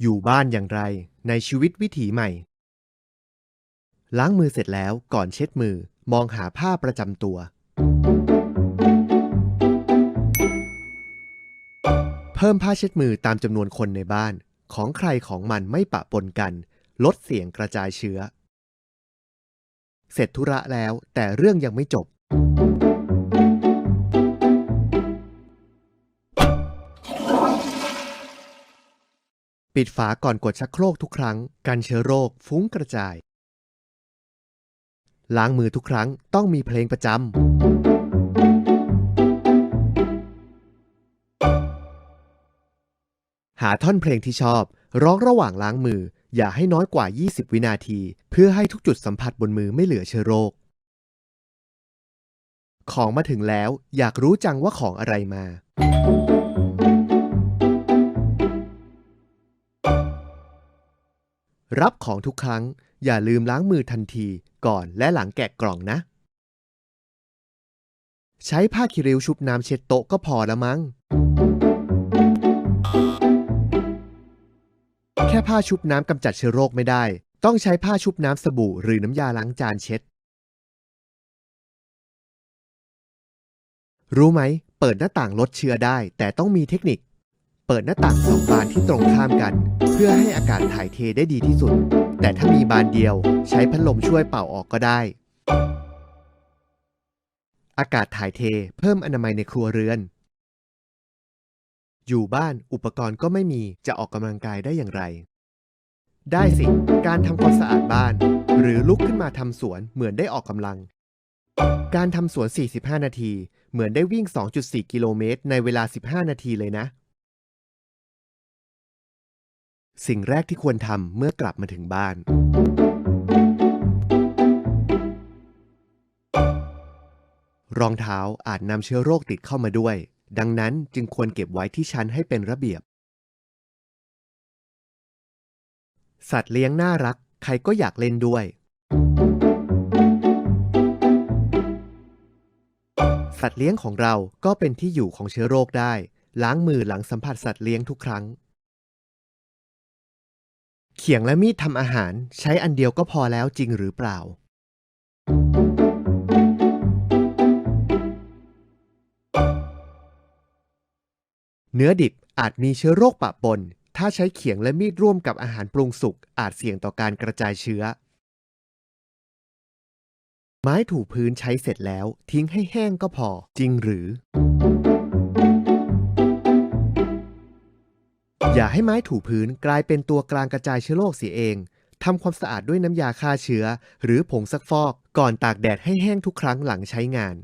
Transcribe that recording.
อยู่บ้านอย่างไรในชีวิตวิถีใหม่ ล้างมือเสร็จแล้วก่อนเช็ดมือมองหาผ้าประจำตัว เพิ่มผ้าเช็ดมือตามจำนวนคนในบ้าน ของใครของมันไม่ปะปนกัน ลดเสียงกระจายเชื้อ เสร็จธุระแล้วแต่เรื่องยังไม่จบ ปิดฝาก่อนกดชักโครกทุกครั้ง กันเชื้อโรคฟุ้งกระจาย ล้างมือทุกครั้งต้องมีเพลงประจำ หาท่อนเพลงที่ชอบ ร้องระหว่างล้างมือ อย่าให้น้อยกว่า 20 วินาที เพื่อให้ทุกจุดสัมผัสบนมือไม่เหลือเชื้อโรค ของมาถึงแล้ว อยากรู้จังว่าของอะไรมา รับของทุกครั้ง อย่าลืมล้างมือทันทีก่อนและหลังแกะกล่องนะ ใช้ผ้าคีริ้วชุบน้ำเช็ดโต๊ะก็พอล้วมั้ง แค่ผ้าชุบน้ำกำจัดเชื้อโรคไม่ได้ ต้องใช้ผ้าชุบน้ำสบู่หรือน้ำยาล้างจานเช็ด รู้ไหม เปิดหน้าต่างลดเชื้อได้ แต่ต้องมีเทคนิค เปิดหน้าต่างสองบานที่ตรงข้ามกัน เพื่อให้อากาศถ่ายเทได้ดีที่สุด แต่ถ้ามีบานเดียวใช้พัดลมช่วยเป่าออกก็ได้ อากาศถ่ายเทเพิ่มอนามัยในครัวเรือน อยู่บ้านอุปกรณ์ก็ไม่มีจะออกกำลังกายได้อย่างไร ได้สิ การทำความสะอาดบ้าน หรือลุกขึ้นมาทำสวนเหมือนได้ออกกำลัง การทำสวน 45 นาที เหมือนได้วิ่ง 2.4 กิโลเมตรในเวลา 15 นาทีเลยนะ สิ่งแรกที่ควรทำเมื่อกลับมาถึงบ้าน รองเท้าอาจนำเชื้อโรคติดเข้ามาด้วย ดังนั้นจึงควรเก็บไว้ที่ชั้นให้เป็นระเบียบ สัตว์เลี้ยงน่ารัก ใครก็อยากเล่นด้วย สัตว์เลี้ยงของเราก็เป็นที่อยู่ของเชื้อโรคได้ ล้างมือหลังสัมผัสสัตว์เลี้ยงทุกครั้ง ขียงและมีดทำอาหารใช้อันเดียวก็พอแล้วจริงหรือเปล่า เนื้อดิบอาจมีเชื้อโรคปะปน ถ้าใช้เขียงและมีดร่วมกับอาหารปรุงสุกอาจเสี่ยงต่อการกระจายเชื้อ ไม้ถูพื้นใช้เสร็จแล้วทิ้งให้แห้งก็พอจริงหรือ อย่าให้ไม้ถูพื้นกลายเป็นตัวกลางกระจายเชื้อโรคเสียเองทำความสะอาดด้วยน้ำยาฆ่าเชื้อ หรือผงซักฟอกก่อนตากแดดให้แห้งทุกครั้งหลังใช้งาน